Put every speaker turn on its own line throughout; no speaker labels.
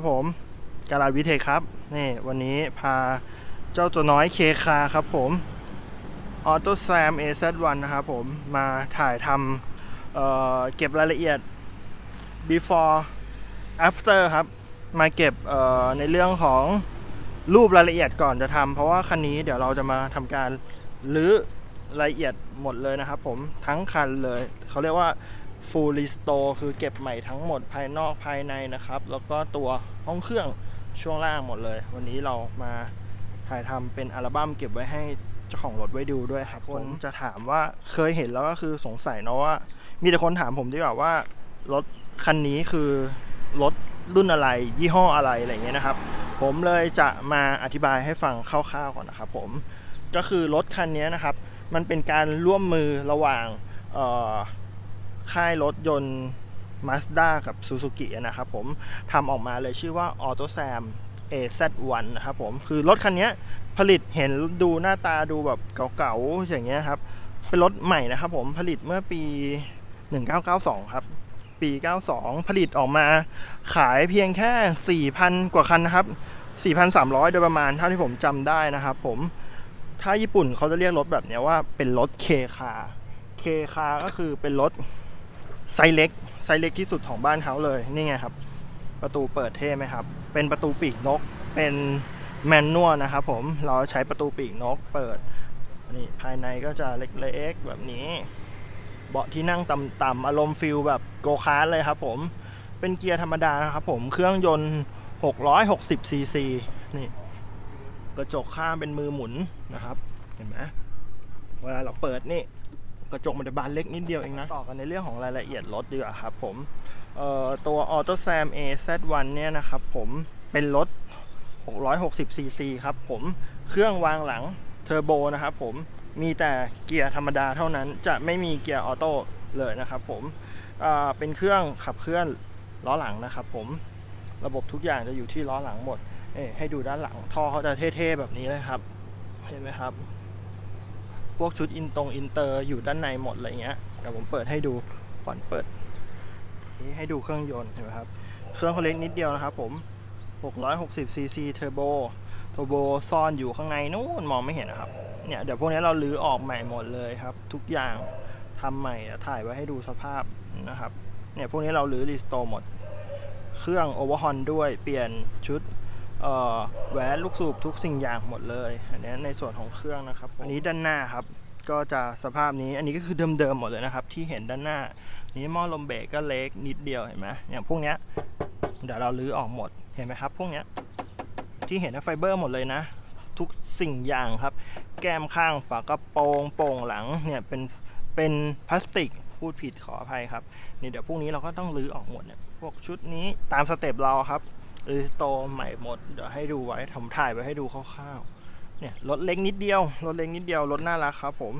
ครับผมกาลาวิเทคครับนี่วันนี้พาเจ้าตัวน้อยเคคาครับผมออโต้แซม AZ1 นะครับผมมาถ่ายทำเเก็บรายละเอียด before after ครับ มาเก็บในเรื่องของรูปรายละเอียดก่อนจะทำเพราะว่าคันนี้เดี๋ยวเราจะมาทำการรื้อรายละเอียดหมดเลยนะครับผมทั้งคันเลย เขาเรียกว่า full restore คือเก็บใหม่ทั้งหมดภายนอกภายในนะครับ แล้วก็ตัวห้องเครื่องช่วงล่างหมดเลย วันนี้เรามาถ่ายทำเป็นอัลบั้มเก็บไว้ให้เจ้าของรถไว้ดูด้วยครับคนจะถามว่าเคยเห็นแล้วก็คือสงสัยเนาะว่า มีแต่คนถามผมดีกว่าว่ารถคันนี้คือรถรุ่นอะไร ยี่ห้ออะไรอะไรอย่างเงี้ยนะครับ ผมเลยจะมาอธิบายให้ฟังคร่าวๆก่อนนะครับผมก็คือรถคันนี้นะครับ มันเป็นการร่วมมือระหว่างเอ่อ ค่ายรถยนต์ Mazda กับ Suzuki นะครับผมทำออกมาเลยชื่อว่า AutoSam AZ1 นะครับผมคือรถคันนี้ผลิตเห็นดูหน้าตาดูแบบเก่าๆ อย่างเงี้ยครับ เป็นรถใหม่นะครับผมผลิตเมื่อปี 1992 ครับ ปี 92 ผลิตออกมาขายเพียงแค่ 4,000 กว่าคันนะครับ 4,300 โดยประมาณเท่าที่ผมจำได้นะครับผมถ้าญี่ปุ่นเขาจะเรียกรถแบบนี้ว่าเป็นรถเคคาเคคาก็คือเป็นรถ ไซส์เล็กไซส์เล็กที่สุดของบ้านเขาเลยนี่ไงครับ ประตูเปิดเท่ไหมครับ เป็นประตูปีกนก เป็นแมนนวลนะครับผมเราใช้ประตูปีกนกเปิดนี่ภายในก็จะเล็กๆแบบนี้ เบาะที่นั่งต่ำๆอารมณ์ฟิลแบบโกคาร์เลยครับผมเป็นเกียร์ธรรมดานะครับผมเครื่องยนต์ 660 ซีซีนี่กระจกข้างเป็นมือหมุนนะครับ เห็นไหมเวลาเราเปิดนี่ กระจกมันจะบานเล็กนิดเดียวเองนะ ต่อกันในเรื่องของรายละเอียดรถดีกว่าครับผมเอ่อตัว Auto Sam AZ1 เนี่ยนะครับผมเป็นรถ 660ซีซีครับผมเครื่องวางหลังเทอร์โบนะครับผมมีแต่เกียร์ธรรมดาเท่านั้นจะไม่มีเกียร์ออโต้เลยนะครับผมเป็นเครื่องขับเคลื่อนล้อหลังนะครับผมระบบทุกอย่างจะอยู่ที่ล้อหลังหมดให้ดูด้านหลังท่อเขาจะเท่ๆแบบนี้เลยครับ เห็นไหมครับ พวกชุดอินตรงอินเตอร์อยู่ด้านในหมดอะไรเงี้ยเดี๋ยวผมเปิดให้ดูก่อนเปิดนี่ให้ดูเครื่องยนต์เห็นไหมครับ เครื่องเขาเล็กนิดเดียวนะครับผม 660 cc เทอร์โบเทอร์โบซ่อนอยู่ข้างในนู้นมองไม่เห็นนะครับ เนี่ยเดี๋ยวพวกนี้เราลื้อออกใหม่หมดเลยครับ ทุกอย่างทำใหม่ถ่ายไว้ให้ดูสภาพนะครับ เนี่ยพวกนี้เราลื้อรีสโตร์หมด เครื่องโอเวอร์ฮอนด้วย เปลี่ยนชุด แหวนลูกสูบทุกสิ่งอย่างหมดเลย อันนี้ในส่วนของเครื่องนะครับ อันนี้ด้านหน้าครับ ก็จะสภาพนี้อันนี้ก็คือเดิมๆหมดเลยนะครับ ที่เห็นด้านหน้า นี้หม้อลมเบรกก็เล็กนิดเดียวเห็นไหมอย่างพวกเนี้ยเดี๋ยวเราลื้อออกหมดเห็นไหมครับ พวกเนี้ยที่เห็นนะไฟเบอร์หมดเลยนะ ทุกสิ่งอย่างครับ แก้มข้างฝากระโปรงโป่งหลังเนี่ยเป็นเป็นพลาสติกพูดผิดขออภัยครับนี่เดี๋ยวพวกนี้เราก็ต้องรื้อออกหมดเนี่ยพวกชุดนี้ตามสเต็ปเราครับ รีสโตใหม่หมด เดี๋ยวให้ดูไว้ทำถ่ายไว้ให้ดูคร่าวๆ เนี่ยรถเล็กนิดเดียวรถเล็กนิดเดียวรถน่ารักครับผม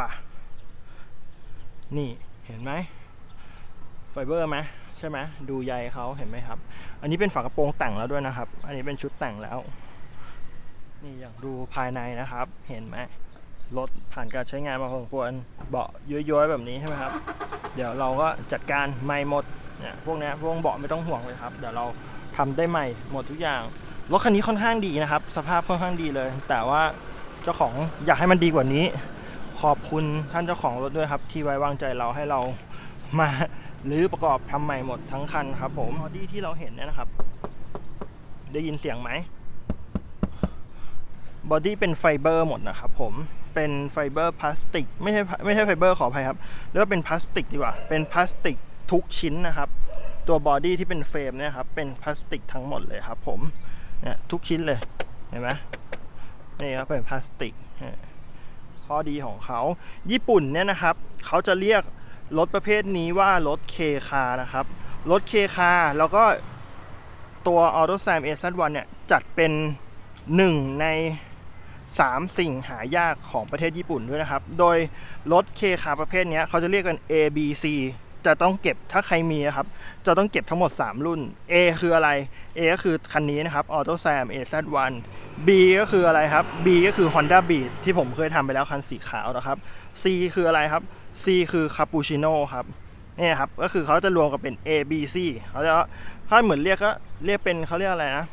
ป่ะ นี่เห็นไหมไฟเบอร์ไหมใช่ไหมดูใยเขาเห็นไหมครับ อันนี้เป็นฝากระโปรงแต่งแล้วด้วยนะครับ อันนี้เป็นชุดแต่งแล้ว นี่อย่างดูภายในนะครับ เห็นไหมรถผ่านการใช้งานมาพอสมควรเบาะย้อยๆแบบนี้ใช่ไหมครับ เดี๋ยวเราก็จัดการใหม่หมดเนี่ยพวกนี้พวกเบาะไม่ต้องห่วงเลยครับ เดี๋ยวเรา ทำได้ใหม่หมดทุกอย่างรถคันนี้ค่อนข้างดีนะครับ สภาพค่อนข้างดีเลย แต่ว่าเจ้าของอยากให้มันดีกว่านี้ ขอบคุณท่านเจ้าของรถด้วยครับ ที่ไว้วางใจเราให้เรามาหรือประกอบทำใหม่หมดทั้งคันครับ ผมบอดี้ที่เราเห็นเนี่ยนะครับ ได้ยินเสียงไหมบอดี้เป็นไฟเบอร์หมดนะครับผมเป็นไฟเบอร์พลาสติก ไม่ใช่ไม่ใช่ไฟเบอร์ขออภัยครับเรียกว่าเป็นพลาสติกดีกว่า เป็นพลาสติกทุกชิ้นนะครับ ตัวบอดี้ที่เป็นเฟรมเนี่ยครับเป็นพลาสติกทั้งหมดเลยครับผมเนี่ยทุกชิ้นเลยเห็นไหมนี่ครับเป็นพลาสติกข้อดีของเขา ญี่ปุ่นเนี่ยนะครับเขาจะเรียกรถประเภทนี้ว่ารถเคคานะครับ รถเคคาแล้วก็ตัว Auto Sam AZ1 เนี่ยจัดเป็นหนึ่งใน3สิ่งหายากของประเทศญี่ปุ่นด้วยนะครับ โดยรถเคคาประเภทนี้เขาจะเรียกกัน A B C จะต้องเก็บถ้าใครมีครับ จะต้องเก็บทั้งหมด 3 รุ่น A คืออะไร A ก็คือคันนี้นะครับ Auto Sam AZ1 B ก็คืออะไรครับ B ก็คือ Honda Beat ที่ผมเคยทำไปแล้วคันสีขาวนะครับ C คืออะไรครับ C คือ Cappuccino ครับเนี่ยครับก็คือเขาจะรวมกันเป็น A B C เขาจะถ้าเหมือนเรียกก็เรียกเป็นเขาเรียกอะไรนะ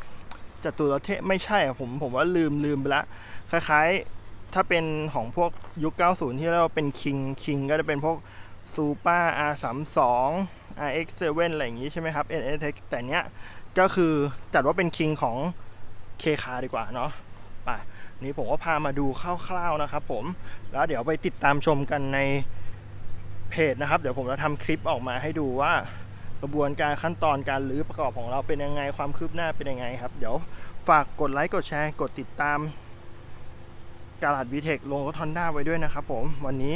จตุรเทพไม่ใช่ผมผมว่าลืมลืมไปละคล้ายๆถ้าเป็นของพวกยุค 90 ที่เรียกว่าเป็น King King ก็จะเป็นพวก Super R32 RX7 อะไรอย่างงี้ใช่ไหมครับ NSX แต่เนี้ยก็คือจัดว่าเป็น King ของเคคาดีกว่าเนาะไปนี้ผมก็พามาดูคร่าวๆนะครับผม แล้วเดี๋ยวไปติดตามชมกันในเพจนะครับ เดี๋ยวผมจะทำคลิปออกมาให้ดูว่ากระบวนการขั้นตอนการรื้อประกอบของเราเป็นยังไงความคืบหน้าเป็นยังไงครับ เดี๋ยวฝากกดไลค์กดแชร์กดติดตามกาลาดวีเทคลงรถฮอนด้าไว้ด้วยนะครับผมวันนี้